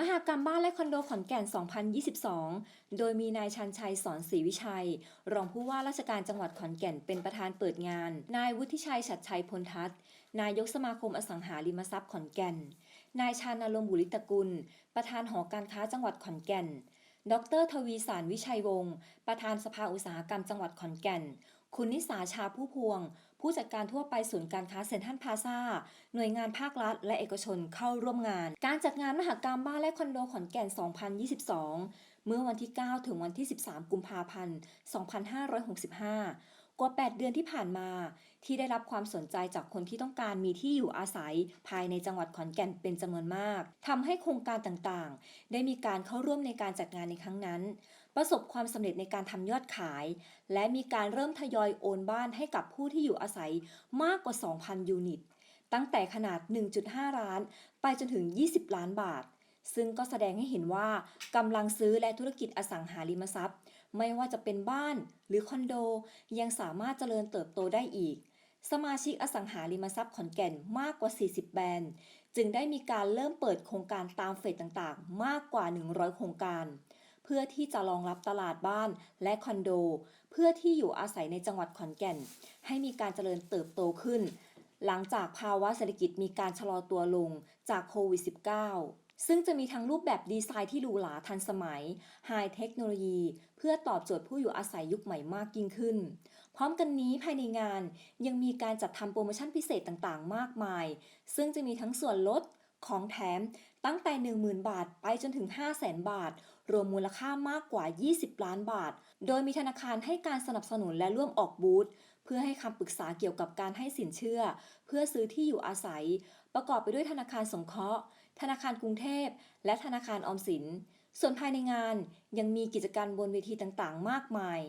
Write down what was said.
มหากรรมบ้านและคอนโดขอนแก่น 2022 โดยมีนายชันชัยสอนศรีวิชัย รองผู้ว่าราชการจังหวัดขอนแก่นเป็นประธานเปิดงาน นายวุฒิชัยฉัดชัยพลทัศน์ นายกสมาคมอสังหาริมทรัพย์ขอนแก่น นายชานรงค์บุริตกุล ประธานหอการค้าจังหวัดขอนแก่น ดรทวีสารวิชัยวงศ์ประธานสภาอุตสาหกรรมจังหวัดขอนแก่น คุณนิสาชาผู้พวง ผู้จัดการทั่วไปศูนย์การค้าเซ็นทรัลพาซาหน่วยงานภาครัฐ และเอกชนเข้าร่วมงาน การจัดงานมหกรรมบ้านและคอนโดขอนแก่น 2022 เมื่อวันที่ 9 ถึงวันที่ 13 กุมภาพันธ์ 2565 กว่า 8 เดือนที่ผ่านมา ที่ได้รับความสนใจจากคนที่ต้องการมีที่อยู่อาศัย ภายในจังหวัดขอนแก่นเป็นจำนวนมากทำให้โครงการต่างๆ ได้มีการเข้าร่วมในการจัดงานในครั้งนั้น ประสบความสำเร็จในการทำยอดขาย และมีการเริ่มทยอยโอนบ้านให้กับผู้ที่อยู่อาศัยมากกว่า 2,000 ยูนิต ตั้งแต่ขนาด 1.5 ล้าน ไปจนถึง 20 ล้านบาท ซึ่งก็แสดงให้เห็นว่ากำลังซื้อและธุรกิจอสังหาริมทรัพย์ ไม่ว่าจะเป็นบ้านหรือคอนโด ยังสามารถเจริญเติบโตได้อีก สมาชิกอสังหาริมทรัพย์ขอนแก่นมากกว่า 40 แบรนด์ จึงได้มีการเริ่มเปิดโครงการตามเฟสต่างๆ มากกว่า 100 โครงการ เพื่อที่จะรองรับตลาดบ้านและคอนโด เพื่อที่อยู่อาศัยในจังหวัดขอนแก่น ให้มีการเจริญเติบโตขึ้น หลังจากภาวะเศรษฐกิจมีการชะลอตัวลงจากโควิด -19 ซึ่งจะมีทั้งรูปแบบดีไซน์ที่หรูหราทันสมัย ไฮเทคโนโลยี เพื่อตอบโจทย์ผู้อยู่อาศัยยุคใหม่มากยิ่งขึ้น พร้อมกันนี้ภายในงานยังมีการจัดทำโปรโมชั่นพิเศษต่างๆ มากมาย ซึ่งจะมีทั้งส่วนลด ของแถมตั้งแต่ 10,000 บาทไปจนถึง 500,000บาท รวมมูลค่ามากกว่า 20 ล้านบาท โดยมีธนาคารให้การสนับสนุนและร่วมออกบูธเพื่อให้คำปรึกษาเกี่ยวกับการให้สินเชื่อ เพื่อซื้อที่อยู่อาศัย ประกอบไปด้วยธนาคารสงเคราะห์ ธนาคารกรุงเทพ และธนาคารออมสิน ส่วนภายในงานยังมีกิจกรรมบนเวทีต่างๆ มากมาย